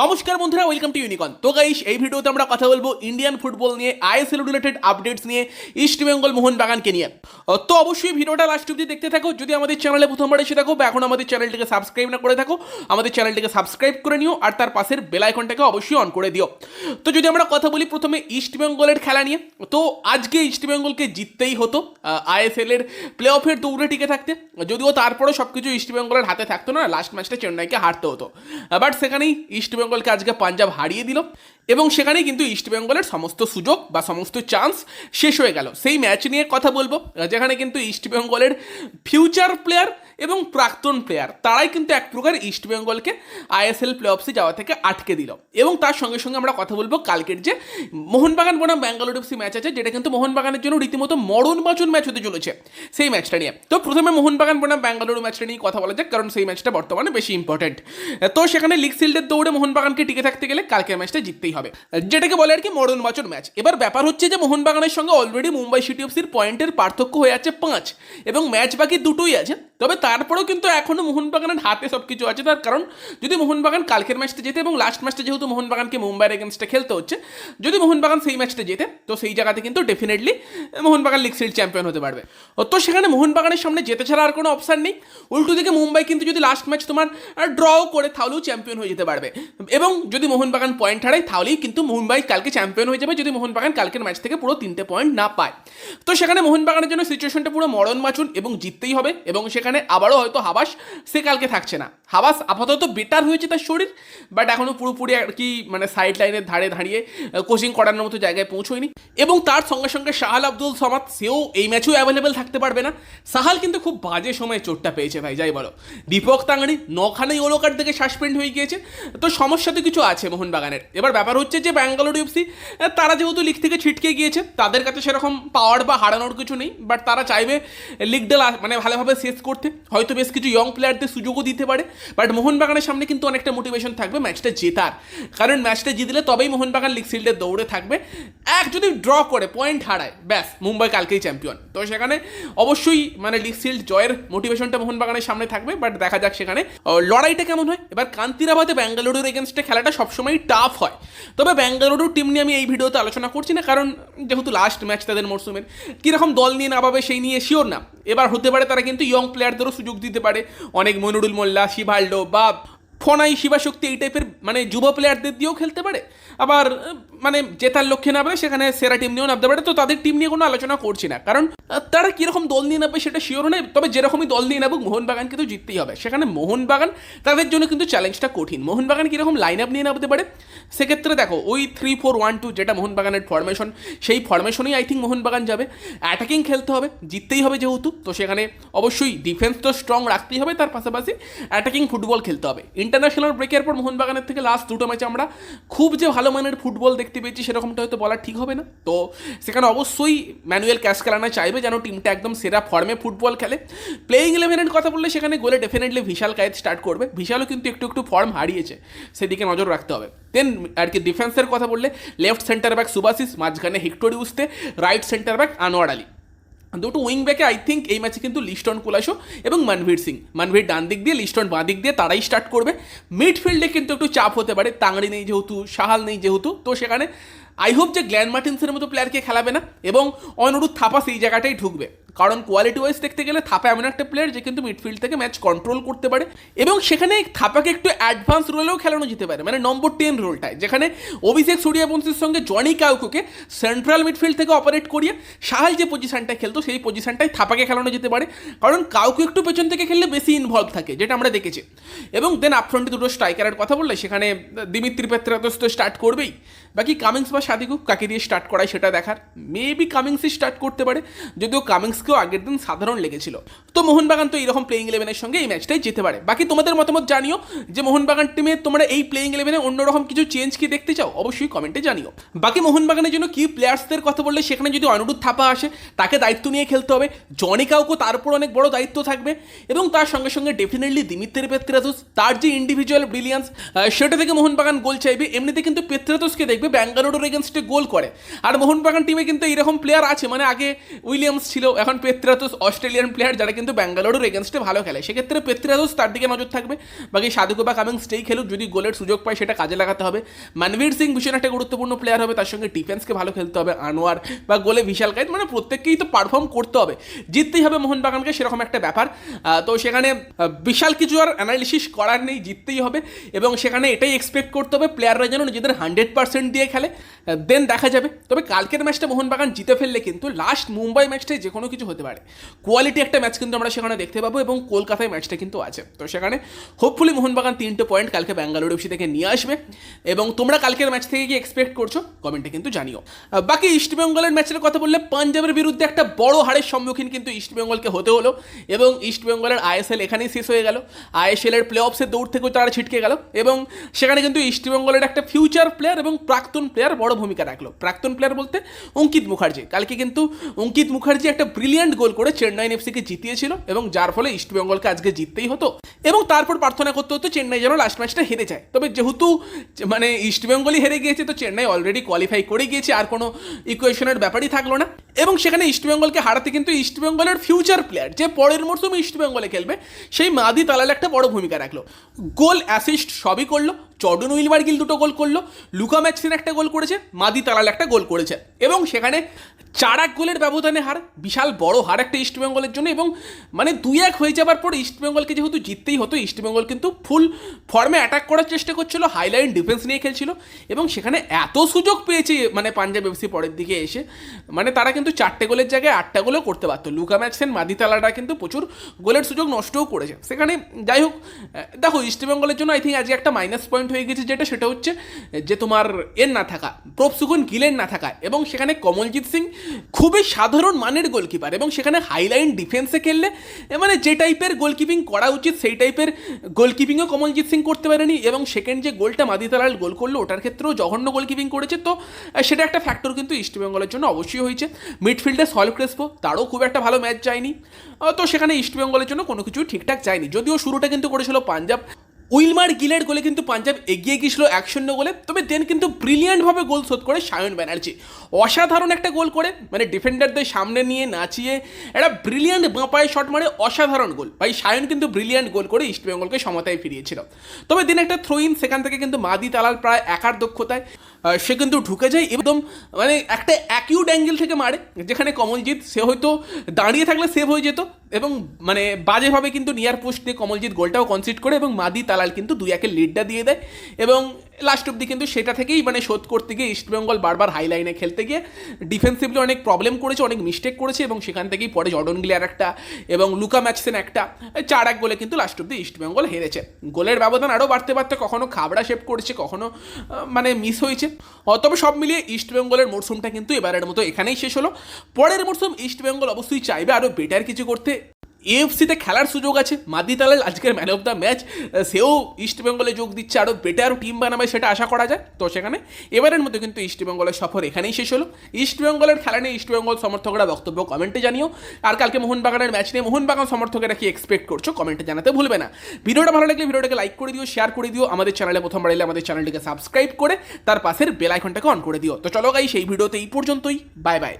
নমস্কার বন্ধুরা welcome to ইউনিকন তো গাইস এই ভিডিওতে আমরা কথা বলব ইন্ডিয়ান ফুটবল নিয়ে আইএসএল রিলেটেড আপডেটস নিয়ে ইস্ট বেঙ্গল মোহনবাগানকে নিয়ে। তো অবশ্যই ভিডিওটা লাস্ট অব্দি দেখতে থাকো। যদি আমাদের চ্যানেলে প্রথমবার এসে থাকো, বা এখন আমাদের চ্যানেলটিকে সাবস্ক্রাইব না করে থাকো, আমাদের চ্যানেলটিকে সাবস্ক্রাইব করে নিও, আর তার পাশের বেল আইকনটাকে অবশ্যই অন করে দিও। তো যদি আমরা কথা বলি প্রথমে ইস্ট বেঙ্গলের খেলা নিয়ে, তো আজকে ইস্ট বেঙ্গলকে জিততেই হতো আইএসএল এর প্লে অফের দৌড়ে টিকে থাকতে। যদিও তারপরেও সব কিছু ইস্ট বেঙ্গলের হাতে থাকতো না লাস্ট ম্যাচটা চেন্নাইকে হারতে হতো। বাট সেখানেই ইস্ট বেঙ্গলকে আজকে পাঞ্জাব হারিয়ে দিল। এবং সেখানেই কিন্তু ইস্ট বেঙ্গলের সমস্ত সুযোগ বা সমস্ত চান্স শেষ হয়ে গেল। সেই ম্যাচ নিয়ে কথা বলব। যেখানে কিন্তু ইস্ট বেঙ্গলের ফিউচার প্লেয়ার এবং প্রাক্তন প্লেয়ার তারাই কিন্তু এক প্রকার ইস্ট বেঙ্গলকে আইএসএল প্লে অফসে যাওয়া থেকে আটকে দিল। এবং তার সঙ্গে সঙ্গে আমরা কথা বলব কালকের যে মোহনবাগান বনাম ব্যাঙ্গালোর এফসি ম্যাচ আছে, যেটা কিন্তু মোহনবাগানের জন্য রীতিমতো মরণ বাচন ম্যাচ হতে চলেছে সেই ম্যাচটা নিয়ে। তো প্রথমে মোহনবাগান বনাম ব্যাঙ্গালুরু ম্যাচটা নিয়ে কথা বলা যাক, কারণ সেই ম্যাচটা বর্তমানে বেশি ইম্পর্টেন্ট তো সেখানে লিগ সিল্ডের দৌড়ে মোহনবাগানকে টিকে থাকতে গেলে কালকের ম্যাচটা জিততেই হবে। যেটাকে বলে আর কি মরণ বাচন ম্যাচ এবার ব্যাপার হচ্ছে যে মোহনবাগানের সঙ্গে অলরেডি মুম্বাই সিটি এফসির পয়েন্টের পার্থক্য হয়ে আছে পাঁচ এবং ম্যাচ বাকি দুটোই আছে। তবে তারপরেও কিন্তু এখনও মোহনবাগানের হাতে সব কিছু আছে। তার কারণ, যদি মোহনবাগান কালকের ম্যাচটা জেতে এবং লাস্ট ম্যাচটা যেহেতু মোহনবাগানকে মুম্বাইয়ের এগেনস্টে খেলতে হচ্ছে, যদি মোহনবাগান সেই ম্যাচটা জেতে, তো সেই জায়গাতে কিন্তু definitely Mohun Bagan league shield champion হতে পারবে। তো সেখানে মোহনবাগানের সামনে যেতে ছাড়া আর কোনো অপশান নেই। উল্টো দিকে মুম্বাই কিন্তু যদি লাস্ট ম্যাচ তোমার ড্রও করে তাহলেও চ্যাম্পিয়ন হয়ে যেতে পারবে। এবং যদি মোহনবাগান পয়েন্ট হারায় তাহলেই কিন্তু মুম্বাই কালকে চ্যাম্পিয়ন হয়ে যাবে যদি মোহনবাগান কালকের ম্যাচ থেকে পুরো তিনটে পয়েন্ট না পায়। তো সেখানে মোহনবাগানের জন্য সিচুয়েশনটা পুরো মরণ মাচুন এবং জিততেই হবে এবং সেখানে আবারও হয়তো হাবাস সে কালকে থাকছে না। হাবাস আপাতত বেটার হয়েছে তার শরীর বাট এখনও পুরোপুরি আর কি মানে সাইড লাইনের ধারে দাঁড়িয়ে কোচিং করানোর মতো জায়গায় পৌঁছয়নি। এবং তার সঙ্গে সঙ্গে সাহাল আব্দুল সামাদ, সেও এই ম্যাচেও অ্যাভেলেবেল থাকতে পারবে না। সাহাল কিন্তু খুব বাজে সময়ে চোটটা পেয়েছে ভাই, যাই বলো। দীপক তাঙ্গানি নখানেই ওলো কার্ড থেকে সাসপেন্ড হয়ে গিয়েছে। তো সমস্যা তো কিছু আছে মোহনবাগানের। এবার ব্যাপার হচ্ছে যে ব্যাঙ্গালোর এফসি তারা যেহেতু লিগ থেকে ছিটকে গিয়েছে, তাদের কাছে সেরকম পাওয়ার বা হারানোর কিছু নেই বাট তারা চাইবে লিগটা মানে ভালোভাবে শেষ করতে। হয়তো বেশ কিছু ইয়ং প্লেয়ারদের সুযোগও দিতে পারে বাট মোহনবাগানের সামনে কিন্তু অনেকটা মোটিভেশন থাকবে ম্যাচটা জেতার। কারণ ম্যাচটা জিতলে তবেই মোহনবাগান লিগ সিল্ডে দৌড়ে থাকবে। এক, যদি ড্র করে পয়েন্ট হারায়, ব্যাস, মুম্বাই কালকেই চ্যাম্পিয়ন তো সেখানে অবশ্যই মানে লিগ সিল্ড জয়ের মোটিভেশনটা মোহনবাগানের সামনে থাকবে বাট দেখা যাক সেখানে লড়াইটা কেমন হয়। এবার কান্তিরাবাদে ব্যাঙ্গালুরুর এগেনস্টে খেলাটা সবসময় টাফ হয়। তবে ব্যাঙ্গালুরু টিম নিয়ে আমি এই ভিডিওতে আলোচনা করছি না, কারণ যেহেতু লাস্ট ম্যাচ তাদের মরসুমের, কীরকম দল নিয়ে না পাবে সেই নিয়ে শিওর না। এবার হতে পারে তারা কিন্তু ইয়ং প্লেয়ারদেরও সুযোগ দিতে পারে, অনেক মনিরুল মোল্লা, শিভাল্ডো বা ফনাই শিবাশক্তি এই টাইপের মানে যুব প্লেয়ারদের দিয়েও খেলতে পারে। আবার মানে জেতার লক্ষ্যে নামবে, সেখানে সেরা টিম নিয়েও নামতে পারে। তো তাদের টিম নিয়ে কোনো আলোচনা করছি না। কারণ তারা কীরকম দল নিয়ে নামবে সেটা শিওর নয় তবে যেরকমই দল নিয়ে নামুক মোহনবাগান কিন্তু জিততেই হবে। সেখানে মোহনবাগান, তাদের জন্য কিন্তু চ্যালেঞ্জটা কঠিন। মোহনবাগান কীরকম লাইন আপ নিয়ে নামতে পারে? সেক্ষেত্রে দেখো, ওই থ্রি ফোর ওয়ান টু যেটা মোহনবাগানের ফরমেশন সেই ফরমেশনেই আই থিঙ্ক মোহনবাগান যাবে। অ্যাটাকিং খেলতে হবে, জিততেই হবে যেহেতু। তো সেখানে অবশ্যই ডিফেন্স তো স্ট্রং রাখতেই হবে, তার পাশাপাশি অ্যাটাকিং ফুটবল খেলতে হবে। ইন্টারন্যাশনাল ব্রেকের পর মোহনবাগানের থেকে লাস্ট দুটো ম্যাচে আমরা খুব যে ভালো মানের ফুটবল দেখতে পেয়েছি, সেরকমটা হয়তো বলা ঠিক হবে না। তো সেখানে অবশ্যই ম্যানুয়েল ক্যাশ খেলানো চাইবে যেন টিমটা একদম সেরা ফর্মে ফুটবল খেলে। প্লেয়িং ইলেভেনের কথা বললে সেখানে গোলে ডেফিনেটলি বিশাল কায়েদ স্টার্ট করবে। বিশালও কিন্তু একটু একটু ফর্ম হারিয়েছে, সেদিকে নজর রাখতে হবে। দেন আর কি ডিফেন্সের কথা বললে লেফট সেন্টার ব্যাক সুবাসিস মাঝখানে Hector Yuste right centre back Anwar Ali. দুটো উইং ব্যাকে আই থিঙ্ক এই ম্যাচে কিন্তু লিস্টন কুলাসো এবং মানভীর সিং। মানভীর ডান দিক দিয়ে, লিস্টন বাঁ দিক দিয়ে তারাই স্টার্ট করবে। মিডফিল্ডে কিন্তু একটু চাপ হতে পারে। তাঙড়ি নেই যেহেতু, সাহাল নেই যেহেতু। তো সেখানে আই হোপ যে গ্ল্যান মার্টিন্সের মতো প্লেয়ারকে খেলাবে না এবং অনুরূপ থাপাস এই জায়গাটাই ঢুকবে। কারণ কোয়ালিটি ওয়াইজ দেখতে গেলে থাপা এমন একটা প্লেয়ার যে কিন্তু মিডফিল্ড থেকে ম্যাচ কন্ট্রোল করতে পারে এবং সেখানে থাপাকে একটু অ্যাডভান্স রোলেও খেলানো যেতে পারে মানে নম্বর টেন রোলটায় যেখানে অভিষেক সূর্যবংশীর সঙ্গে জনি কাউকুকে সেন্ট্রাল মিডফিল্ড থেকে অপারেট করিয়ে সাহাল যে পজিশনটায় খেলতো, সেই পজিশনটায় থাপাকে খেলানো যেতে পারে। কারণ কাউকে একটু পেছন থেকে খেললে বেশি ইনভলভ থাকে, যেটা আমরা দেখেছি। এবং দেন আপফ্রন্টে দুটো স্ট্রাইকারের কথা বললে, সেখানে দিমিত্রি তো স্টার্ট করবেই। বাকি কামিংস বা সাদিকু কাকে দিয়ে স্টার্ট করায় সেটা দেখার। মেবি কামিংসই স্টার্ট করতে পারে, যদিও কামিংসকেও আগের দিন সাধারণ লেগেছিল। তো মোহনবাগান তো এরকম প্লেইং ইলেভেনের সঙ্গে এই ম্যাচটাই যেতে পারে। বাকি তোমাদের মতামত জানিও যে মোহনবাগান টিমে তোমরা এই প্লেইং ইলেভেনে অন্যরকম কিছু চেঞ্জ কি দেখতে চাও? অবশ্যই কমেন্টে জানিও। বাকি মোহনবাগানের জন্য কি প্লেয়ার্সদের কথা বললে সেখানে যদি অনুরোধ থাপা আসে, তাকে দায়িত্ব নিয়ে খেলতে হবে। জনি কাউকে তার উপর অনেক বড় দায়িত্ব থাকবে এবং তার সঙ্গে সঙ্গে ডেফিনেটলি দিমিত্রি পেত্রাতুস তার যে ইন্ডিভিজুয়াল ব্রিলিয়ান্স সেটা থেকে মোহনবাগান গোল চাইবে। এমনিতে কিন্তু পেত্রাতুসকে দেখবে ব্যাঙ্গালোরের এগেনস্টে গোল করে। আর মোহনবাগান টিমে কিন্তু এরকম প্লেয়ার আছে। মানে আগে উইলিয়ামস ছিল, এখন পেত্রাতুস অস্ট্রেলিয়ান প্লেয়ার যারা কিন্তু কিন্তু ব্যাঙ্গালোরের এগেনস্টে ভালো খেলে। সেক্ষেত্রে পেত্রাদোস তার দিকে নজর থাকবে। বাকি সাধুকো বা কামিংস স্টেই খেলুক, যদি গোলের সুযোগ পায়, সেটা কাজে লাগাতে হবে। মানবীর সিং ভীষণ একটা গুরুত্বপূর্ণ প্লেয়ার হবে। তার সঙ্গে ডিফেন্সকে ভালো খেলতে হবে। আনোয়ার বা গোলে বিশাল কাইত মানে প্রত্যেককেই তো পারফর্ম করতে হবে। জিততেই হবে মোহনবাগানকে, সেরকম একটা ব্যাপার। তো সেখানে বিশাল কিছু আর অ্যানালিসিস করার নেই, জিততেই হবে। এবং সেখানে এটাই এক্সপেক্ট করতে হবে প্লেয়াররা যেন নিজেদের হান্ড্রেড পার্সেন্ট দিয়ে খেলে। দেন দেখা যাবে। তবে কালকের ম্যাচটা মোহনবাগান জিতে ফেললে কিন্তু লাস্ট মুম্বাই ম্যাচটাই যে কোনো কিছু হতে পারে। কোয়ালিটি একটা ম্যাচ কিন্তু আমরা সেখানে দেখতে পাবো এবং কলকাতায় ম্যাচটা কিন্তু আছে। তো সেখানে হোপফুলি মোহনবাগান তিনটে পয়েন্ট কালকে ব্যাঙ্গালোর এফসি থেকে নিয়ে আসবে এবং তোমরা কালকের ম্যাচ থেকে কি এক্সপেক্ট করছ কমেন্টে কিন্তু জানিও। বাকি ইস্টবেঙ্গলের ম্যাচের কথা বললে পাঞ্জাবের বিরুদ্ধে একটা বড় হারের সম্মুখীন কিন্তু ইস্টবেঙ্গলকে হতে হলো এবং ইস্টবেঙ্গলের আইএসএল এখানেই শেষ হয়ে গেল। আইএসএল এর প্লে অফসের দৌড় থেকেও তারা ছিটকে গেল এবং সেখানে কিন্তু ইস্টবেঙ্গলের একটা ফিউচার প্লেয়ার এবং প্রাক্তন প্লেয়ার বড় ভূমিকা রাখল। প্রাক্তন প্লেয়ার বলতে অঙ্কিত মুখার্জি। কালকে কিন্তু অঙ্কিত মুখার্জি একটা ব্রিলিয়ান্ট গোল করে চেন্নাইন এফসিকে জিতিয়েছিল এবং যার ফলে ইস্টবেঙ্গলকে আজকে জিততেই হতো এবং তারপর প্রার্থনা করতে হতো চেন্নাই যেন লাস্ট ম্যাচটা হেরে যায়। তবে যেহেতু মানে ইস্টবেঙ্গলই হেরে গিয়েছে, তো চেন্নাই অলরেডি কোয়ালিফাই করে গিয়েছে, আর কোনো ইকুয়েশনের ব্যাপারই থাকল না। এবং সেখানে ইস্টবেঙ্গলকে হারাতে কিন্তু ইস্টবেঙ্গলের ফিউচার প্লেয়ার যে পরের মরশুমে ইস্টবেঙ্গলে খেলবে, সেই মাদি তালাল একটা বড় ভূমিকা রাখল। গোল অ্যাসিস্ট সবই করল জর্ডন উইলবার্গিল দুটো গোল করল, লুকা ম্যাক্সিন একটা গোল করেছে, মাদি তালাল একটা গোল করেছে। এবং সেখানে চার এক গোলের ব্যবধানে হার, বিশাল বড় হার একটা ইস্টবেঙ্গলের জন্য এবং মানে দুই এক হয়ে যাবার পর ইস্টবেঙ্গলকে যেহেতু জিততেই হতো ইস্টবেঙ্গল কিন্তু ফুল ফর্মে অ্যাটাক করার চেষ্টা করছিল হাইলাইন ডিফেন্স নিয়ে খেলছিল এবং সেখানে এত সুযোগ পেয়েছে মানে পাঞ্জাব এফসি পরের দিকে এসে। মানে তারা কিন্তু চারটে গোলের জায়গায় আটটা গোলও করতে পারতো। লুকা ম্যাক্সেন মাদিতালাটা কিন্তু প্রচুর গোলের সুযোগ নষ্টও করেছে। সেখানে যাই হোক দেখো ইস্টবেঙ্গলের জন্য আই থিঙ্ক আজকে একটা মাইনাস পয়েন্ট হয়ে গেছে যেটা, সেটা হচ্ছে যে তোমার এর না থাকা প্রপসুগুন গিলের না থাকা এবং সেখানে কমলজিৎ সিং খুবই সাধারণ মানের গোলকিপার এবং সেখানে হাইলাইন ডিফেন্সে খেললে মানে যে টাইপের গোলকিপিং করা উচিত, সেই টাইপের গোলকিপিংও কমলজিৎ সিং করতে পারেনি এবং সেকেন্ড যে গোলটা মাদিতালাল গোল করল, ওটার ক্ষেত্রেও জঘন্য গোলকিপিং করেছে। তো সেটা একটা ফ্যাক্টর কিন্তু ইস্টবেঙ্গলের জন্য অবশ্যই হয়েছে। মিডফিল্ডে সল ক্রেসপো তারও খুব একটা ভালো ম্যাচ যায়নি। তো সেখানে ইস্টবেঙ্গলের জন্য কোনো কিছুই ঠিকঠাক যায়নি। যদিও শুরুটা কিন্তু করেছিল পাঞ্জাব উইলমার গিলের গোলে কিন্তু পাঞ্জাব এগিয়ে গিয়েছিল এক শূন্য গোলে। তবে দেন কিন্তু ব্রিলিয়ান্টভাবে গোল শোধ করে সায়ন ব্যানার্জি। অসাধারণ একটা গোল করে মানে ডিফেন্ডারদের সামনে নিয়ে নাচিয়ে একটা ব্রিলিয়ান্ট বাঁপায়ে শট মারে অসাধারণ গোল। ভাই, সায়ন কিন্তু ব্রিলিয়ান্ট গোল করে ইস্টবেঙ্গলকে সমতায় ফিরিয়েছিল। তবে দিন একটা থ্রো ইন সেখান থেকে কিন্তু মাদি তালাল প্রায় একার দক্ষতায় সে কিন্তু ঢুকে যায় একদম মানে একটা অ্যাকিউট অ্যাঙ্গেল থেকে মারে, যেখানে কমলজিৎ সে হয়তো দাঁড়িয়ে থাকলে সেভ হয়ে যেত এবং মানে বাজেভাবে কিন্তু নিয়ার পোস্ট কমলজিৎ গোলটাও কনসিড করে এবং মাদি তালাল কিন্তু দুই একের লিডটা দিয়ে দেয়। এবং লাস্ট অব্দি কিন্তু সেটা থেকেই মানে শোধ করতে গিয়ে ইস্টবেঙ্গল বারবার হাই লাইনে খেলতে গিয়ে ডিফেন্সিভলি অনেক প্রবলেম করেছে, অনেক মিস্টেক করেছে এবং সেখান থেকেই পরে জর্ডন গ্লেয়ার একটা এবং লুকা ম্যাচসেন একটা চার এক গোলে কিন্তু লাস্ট অব্দি ইস্টবেঙ্গল হেরেছে। গোলের ব্যবধান আরও বাড়তে বাড়তে কখনো খাবড়া শেপ করেছে, কখনো মানে মিস হয়েছে। তবে সব মিলিয়ে ইস্টবেঙ্গলের মরশুমটা কিন্তু এবারের মতো এখানেই শেষ হলো। পরের মরশুম ইস্টবেঙ্গল অবশ্যই চাইবে আরও বেটার কিছু করতে। এএফসিতে খেলার সুযোগ আছে। মাদি তালাল আজকের ম্যান অফ দ্য ম্যাচ সেও ইস্টবেঙ্গলে যোগ দিচ্ছে। আরও বেটার টিম বানাবে সেটা আশা করা যায়। তো সেখানে এবারের মতো কিন্তু ইস্টবেঙ্গলের সফর এখানেই শেষ হলো। ইস্টবেঙ্গলের খেলা নিয়ে ইস্টবেঙ্গল সমর্থকরা বক্তব্য কমেন্টে জানিও। আর কালকে মোহনবাগানের ম্যাচ নিয়ে মোহনবাগান সমর্থকেরা কি এক্সপেক্ট করছ কমেন্টে জানাতে ভুলবে না। ভিডিওটা ভালো লাগলে ভিডিওটাকে লাইক করে দিও শেয়ার করে দিও। আমাদের চ্যানেলে প্রথমবার এলে আমাদের চ্যানেলটিকে সাবস্ক্রাইব করে, তার পাশের বেল আইকনটাকে অন করে দিও। তো চলো গাই সেই ভিডিওতে এই পর্যন্তই। Bye bye